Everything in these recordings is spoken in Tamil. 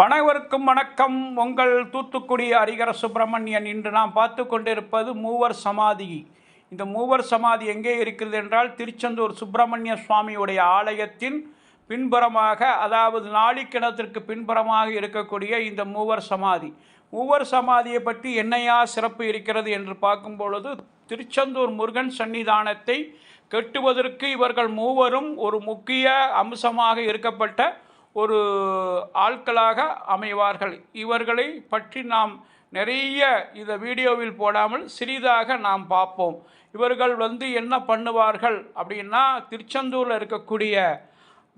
வணக்கம். உங்கள் தூத்துக்குடி ஹரிகர சுப்பிரமணியன் இன்று நாம் பார்த்து கொண்டிருப்பது மூவர் சமாதி. இந்த மூவர் சமாதி எங்கே இருக்கிறது என்றால் திருச்செந்தூர் சுப்பிரமணிய சுவாமியுடைய ஆலயத்தின் பின்புறமாக அதாவது நாளிக்கிணத்திற்கு பின்புறமாக இருக்கக்கூடிய இந்த மூவர் சமாதி. மூவர் சமாதியை பற்றி என்னையா சிறப்பு இருக்கிறது என்று பார்க்கும் பொழுது திருச்செந்தூர் முருகன் சன்னிதானத்தை கட்டுவதற்கு இவர்கள் மூவரும் ஒரு முக்கிய அம்சமாக இருக்கப்பட்ட ஒரு ஆட்களாக அமைவார்கள். இவர்களை பற்றி நாம் நிறைய இந்த வீடியோவில் போடாமல் சிறிதாக நாம் பார்ப்போம். இவர்கள் வந்து என்ன பண்ணுவார்கள் அப்படின்னா திருச்செந்தூரில் இருக்கக்கூடிய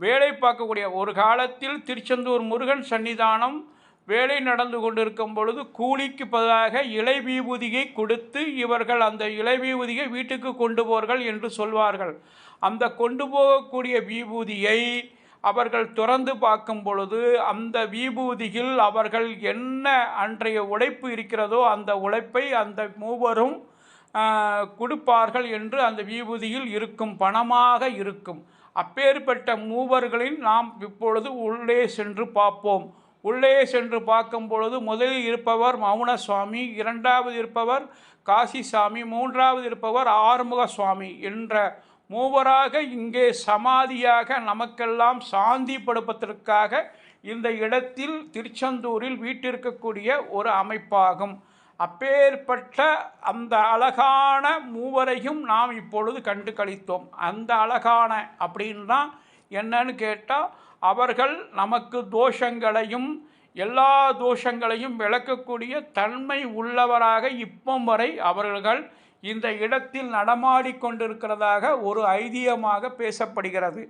வேலை பார்க்கக்கூடிய ஒரு காலத்தில் திருச்செந்தூர் முருகன் சன்னிதானம் வேலை நடந்து கொண்டிருக்கும் பொழுது கூலிக்கு பதிலாக இலை விபூதியை கொடுத்து இவர்கள் அந்த இலை விபூதியை வீட்டுக்கு கொண்டு போவார்கள் என்று சொல்வார்கள். அந்த கொண்டு போகக்கூடிய விபூதியை அவர்கள் துறந்து பார்க்கும் பொழுது அந்த விபூதியில் அவர்கள் என்ன அன்றைய உழைப்பு இருக்கிறதோ அந்த உழைப்பை அந்த மூவரும் கொடுப்பார்கள் என்று அந்த விபூதியில் இருக்கும் பணமாக இருக்கும். அப்பேற்பட்ட மூவர்களின் நாம் இப்பொழுது உள்ளே சென்று பார்ப்போம். உள்ளே சென்று பார்க்கும் பொழுது முதலில் இருப்பவர் மௌன சுவாமி இரண்டாவது இருப்பவர் காசிசாமி மூன்றாவது இருப்பவர் ஆறுமுக சுவாமி என்ற மூவராக இங்கே சமாதியாக நமக்கெல்லாம் சாந்தி படுப்பதற்காக இந்த இடத்தில் திருச்செந்தூரில் வீட்டிருக்கக்கூடிய ஒரு அமைப்பாகும். அப்பேற்பட்ட அந்த அழகான மூவரையும் நாம் இப்பொழுது கண்டு கழித்தோம் அந்த அழகான அப்படின்னா என்னன்னு கேட்டால் அவர்கள் நமக்கு தோஷங்களையும் எல்லா தோஷங்களையும் விளக்கக்கூடிய தன்மை உள்ளவராக இப்போ வரை அவர்கள் இந்த இடத்தில் நடமாடிக்கொண்டிருக்கிறதாக ஒரு ஐதீகமாக பேசப்படுகிறது.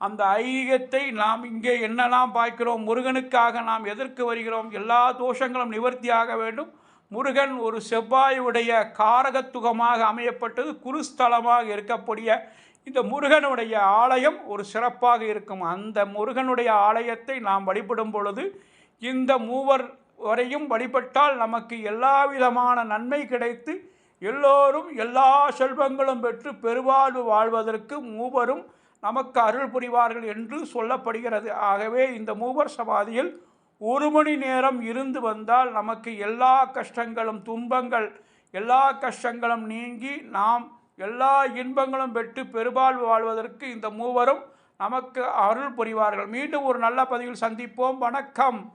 அந்த ஐதீகத்தை நாம் இங்கே என்னெல்லாம் பார்க்கிறோம்? முருகனுக்காக நாம் எதற்கு வருகிறோம்? எல்லா தோஷங்களும் நிவர்த்தியாக வேண்டும். முருகன் ஒரு செவ்வாயுடைய காரகத்துகமாக அமையப்பட்டது குருஸ்தலமாக இருக்கக்கூடிய இந்த முருகனுடைய ஆலயம் ஒரு சிறப்பாக இருக்கும். அந்த முருகனுடைய ஆலயத்தை நாம் வழிபடும் பொழுது இந்த மூவர் வரையும் வழிபட்டால் நமக்கு எல்லா விதமான நன்மை கிடைத்து எல்லோரும் எல்லா செல்வங்களும் பெற்று பெருவாழ்வு வாழ்வதற்கு மூவரும் நமக்கு அருள் புரிவார்கள் என்று சொல்லப்படுகிறது. ஆகவே இந்த மூவர் சமாதியில் ஒரு மணி நேரம் இருந்து வந்தால் நமக்கு எல்லா கஷ்டங்களும் துன்பங்கள் எல்லா கஷ்டங்களும் நீங்கி நாம் எல்லா இன்பங்களும் பெற்று பெருவாழ்வு வாழ்வதற்கு இந்த மூவரும் நமக்கு அருள் புரிவார்கள். மீண்டும் ஒரு நல்ல பதிவில் சந்திப்போம். வணக்கம்.